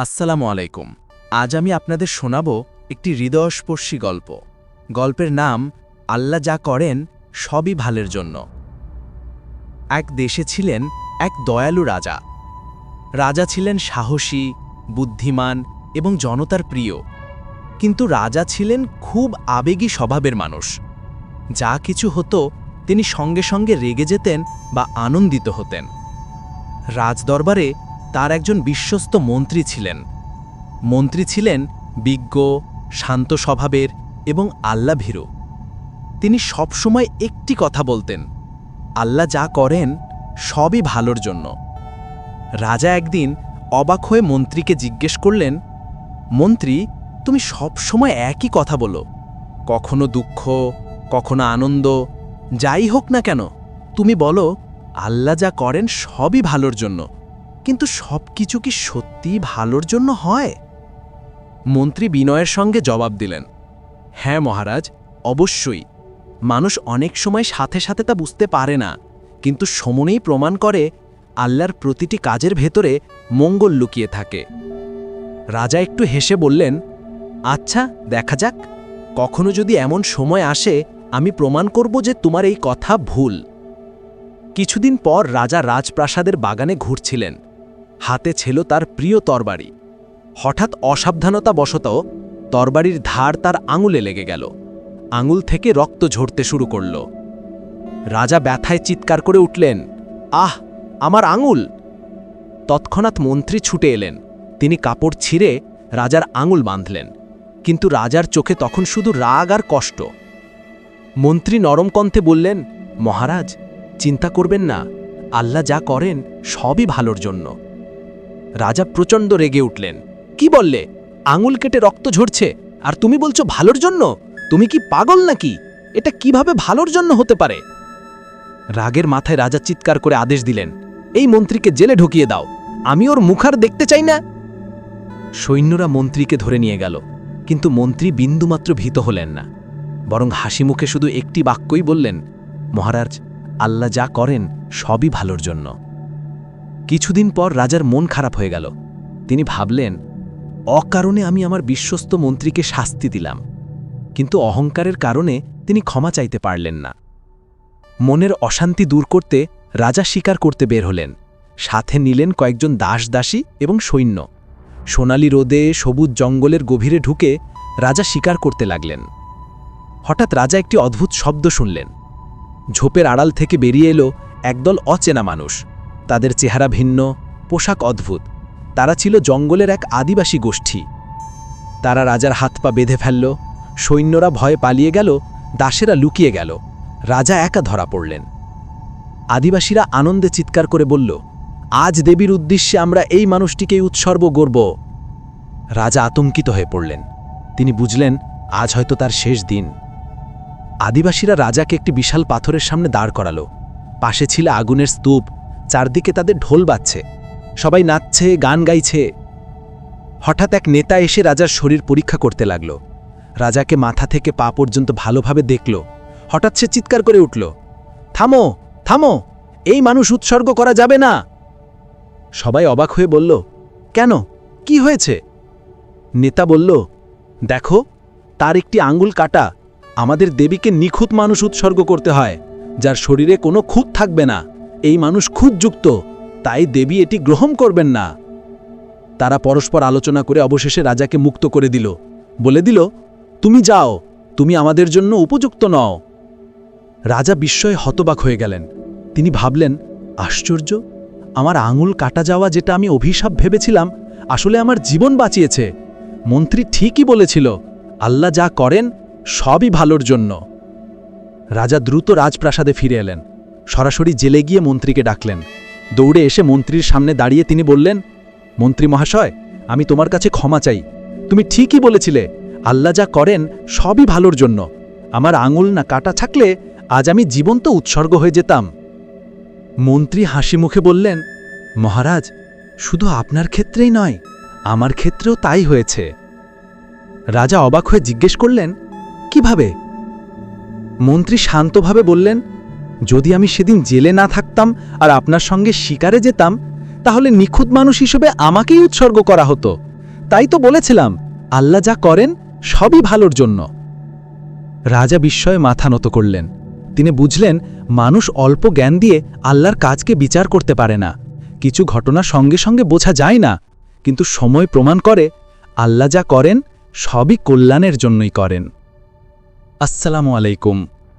আসসালামু আলাইকুম। আজ আমি আপনাদের শোনাব একটি হৃদয়স্পর্শী গল্প। গল্পের নাম, আল্লাহ যা করেন সবই ভালের জন্য। এক দেশে ছিলেন এক দয়ালু রাজা। রাজা ছিলেন সাহসী, বুদ্ধিমান এবং জনতার প্রিয়। কিন্তু রাজা ছিলেন খুব আবেগী স্বভাবের মানুষ। যা কিছু হতো, তিনি সঙ্গে সঙ্গে রেগে যেতেন বা আনন্দিত হতেন। রাজদরবারে তার একজন বিশ্বস্ত মন্ত্রী ছিলেন। মন্ত্রী ছিলেন বিজ্ঞ, শান্ত স্বভাবের এবং আল্লাভীরু তিনি সবসময় একটি কথা বলতেন আল্লাহ যা করেন সবই ভালোর জন্য। রাজা একদিন অবাক হয়ে মন্ত্রীকে জিজ্ঞেস করলেন, মন্ত্রী, তুমি সব সময় একই কথা বলো। কখনো দুঃখ, কখনো আনন্দ, যাই হোক না কেন, তুমি বলো আল্লাহ যা করেন সবই ভালোর জন্য। কিন্তু সব কিছু কি সত্যিই ভালোর জন্য হয়? মন্ত্রী বিনয়ের সঙ্গে জবাব দিলেন হ্যাঁ মহারাজ, অবশ্যই। মানুষ অনেক সময় সাথে সাথে তা বুঝতে পারে না, কিন্তু সমনেই প্রমাণ করে আল্লাহর প্রতিটি কাজের ভেতরে মঙ্গল লুকিয়ে থাকে। রাজা একটু হেসে বললেন আচ্ছা দেখা যাক। কখনো যদি এমন সময় আসে, আমি প্রমাণ করব যে তোমার এই কথা ভুল। কিছুদিন পর রাজা রাজপ্রাসাদের বাগানে ঘুরছিলেন। হাতে ছিল তার প্রিয় তরবারি। হঠাৎ অসাবধানতা বশত তরবারির ধার তার আঙুলে লেগে গেল। আঙুল থেকে রক্ত ঝরতে শুরু করল। রাজা ব্যথায় চিৎকার করে উঠলেন, আহ, আমার আঙুল! তৎক্ষণাৎ মন্ত্রী ছুটে এলেন। তিনি কাপড় ছিঁড়ে রাজার আঙুল বাঁধলেন। কিন্তু রাজার চোখে তখন শুধু রাগ আর কষ্ট। মন্ত্রী নরম কণ্ঠে বললেন, মহারাজ, চিন্তা করবেন না। আল্লাহ যা করেন সবই ভালোর জন্য। রাজা প্রচণ্ড রেগে উঠলেন। কি বললে? আঙুল কেটে রক্ত ঝরছে? আর তুমি বলছো ভালোর জন্য? তুমি কি পাগল নাকি? এটা কীভাবে ভালোর জন্য হতে পারে? রাগের মাথায় রাজা চিৎকার করে আদেশ দিলেন, এই মন্ত্রীকে জেলে ঢুকিয়ে দাও। আমি ওর মুখার দেখতে চাই না। সৈন্যরা মন্ত্রীকে ধরে নিয়ে গেল, কিন্তু মন্ত্রী বিন্দুমাত্র ভীত হলেন না। বরং হাসি মুখে শুধু একটি বাক্যই বললেন, মহারাজ, আল্লাহ যা করেন সবই ভালোর জন্য। কিছুদিন পর রাজার মন খারাপ হয়ে গেল। তিনি ভাবলেন, অকারণে আমি আমার বিশ্বস্ত মন্ত্রীকে শাস্তি দিলাম। কিন্তু অহংকারের কারণে তিনি ক্ষমা চাইতে পারলেন না। মনের অশান্তি দূর করতে রাজা শিকার করতে বের হলেন। সাথে নিলেন কয়েকজন দাস দাসী এবং সৈন্য। সোনালি রোদে সবুজ জঙ্গলের গভীরে ঢুকে রাজা শিকার করতে লাগলেন। হঠাৎ রাজা একটি অদ্ভুত শব্দ শুনলেন। ঝোপের আড়াল থেকে বেরিয়ে এলো একদল অচেনা মানুষ। তাদের চেহারা ভিন্ন, পোশাক অদ্ভুত। তারা ছিল জঙ্গলের এক আদিবাসী গোষ্ঠী। তারা রাজার হাত পা বেঁধে ফেলল, সৈন্যরা ভয়ে পালিয়ে গেল, দাসেরা লুকিয়ে গেল। রাজা একা ধরা পড়লেন। আদিবাসীরা আনন্দে চিৎকার করে বলল, আজ দেবীর উদ্দেশ্যে আমরা এই মানুষটিকেই উৎসর্গ করব। রাজা আতঙ্কিত হয়ে পড়লেন। তিনি বুঝলেন, আজ হয়তো তার শেষ দিন। আদিবাসীরা রাজাকে একটি বিশাল পাথরের সামনে দাঁড় করালো। পাশে ছিল আগুনের স্তূপ চারদিকে তাদের ঢোল বাজছে। সবাই নাচছে, গান গাইছে। হঠাৎ এক নেতা এসে রাজার শরীর পরীক্ষা করতে লাগল। রাজাকে মাথা থেকে পা পর্যন্ত ভালোভাবে দেখল। হঠাৎ সে চিৎকার করে উঠল, থামো থামো, এই মানুষ উৎসর্গ করা যাবে না। সবাই অবাক হয়ে বলল, কেন? কি হয়েছে? নেতা বলল, দেখো, তার একটি আঙ্গুল কাটা। আমাদের দেবীকে নিখুঁত মানুষ উৎসর্গ করতে হয়, যার শরীরে কোনো খুঁত থাকবে না। এই মানুষ খুঁতযুক্ত তাই দেবী এটি গ্রহণ করবেন না। তারা পরস্পর আলোচনা করে অবশেষে রাজাকে মুক্ত করে দিল। বলে দিল, তুমি যাও, তুমি আমাদের জন্য উপযুক্ত নও। রাজা বিস্ময়ে হতবাক হয়ে গেলেন। তিনি ভাবলেন, আশ্চর্য, আমার আঙুল কাটা যাওয়া যেটা আমি অভিশাপ ভেবেছিলাম, আসলে আমার জীবন বাঁচিয়েছে। মন্ত্রী ঠিকই বলেছিল, আল্লাহ যা করেন সবই ভালোর জন্য। রাজা দ্রুত রাজপ্রাসাদে ফিরে এলেন। সরাসরি জেলে গিয়ে মন্ত্রীকে ডাকলেন। দৌড়ে এসে মন্ত্রীর সামনে দাঁড়িয়ে তিনি বললেন, মন্ত্রী মহাশয়, আমি তোমার কাছে ক্ষমা চাই। তুমি ঠিকই বলেছিলে, আল্লাহ যা করেন সবই ভালোর জন্য। আমার আঙুল না কাটা থাকলে আজ আমি জীবন্ত উৎসর্গ হয়ে যেতাম। মন্ত্রী হাসি মুখে বললেন, মহারাজ, শুধু আপনার ক্ষেত্রেই নয়, আমার ক্ষেত্রেও তাই হয়েছে। রাজা অবাক হয়ে জিজ্ঞেস করলেন, কীভাবে? মন্ত্রী শান্তভাবে বললেন যদি আমি সেদিন জেলে না থাকতাম আর আপনার সঙ্গে শিকারে যেতাম, তাহলে নিখুঁত মানুষ হিসেবে আমাকেই উৎসর্গ করা হতো। তাই তো বলেছিলাম, আল্লাহ যা করেন সবই ভালোর জন্য। রাজা বিস্ময়ে মাথা নত করলেন। তিনি বুঝলেন, মানুষ অল্প জ্ঞান দিয়ে আল্লাহর কাজকে বিচার করতে পারে না। কিছু ঘটনা সঙ্গে সঙ্গে বোঝা যায় না, কিন্তু সময় প্রমাণ করে আল্লাহ যা করেন সবই কল্যাণের জন্যই করেন। আসসালামু আলাইকুম।